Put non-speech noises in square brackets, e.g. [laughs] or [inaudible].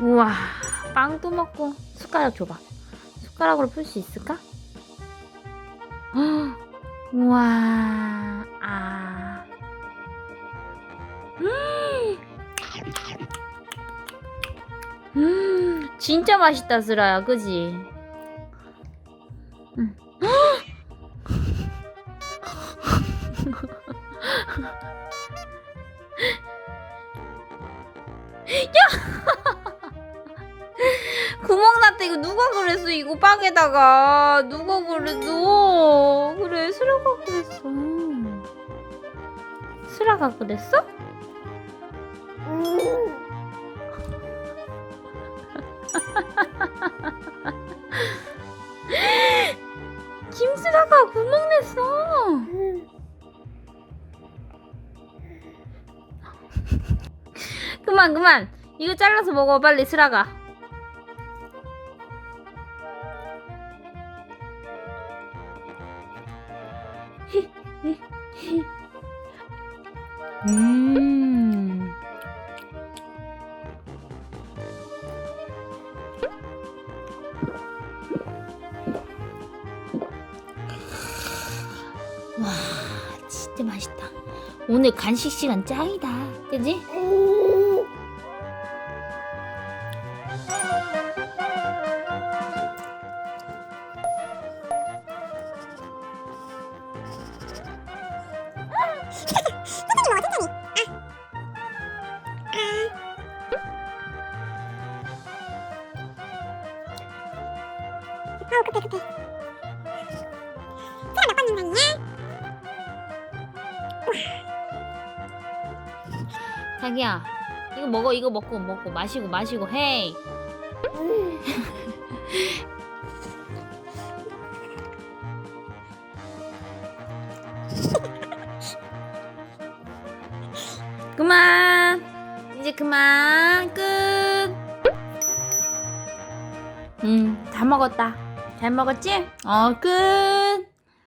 우와, 빵도 먹고 숟가락 줘봐. 숟가락으로 풀 수 있을까? 헉, [gasps] 우와, 아. 음, [gasps] 음, 진짜 맛있다, 쓰라야, 그지? 음. [gasps] [laughs] 구멍 났다 이거 누가 그랬어? 이거 빵에다가. 누가 그랬어? 그래 수라가 그랬어. 수라가 그랬어? [laughs] 김수라가 구멍 냈어. [laughs] 그만 그만. 이거 잘라서 먹어 빨리 수라가 음. 와, 진짜 맛있다. 오늘 간식 시간 짱이다. 그지? 아우 급해 급해 수라 몇번 는다냐 자기야, 이거 먹어. 이거 먹고 먹고 마시고 마시고 헤이. [laughs] 그만. 이제 그만. 끝. 음, 다 먹었다. 잘 먹었지? 어, 끝.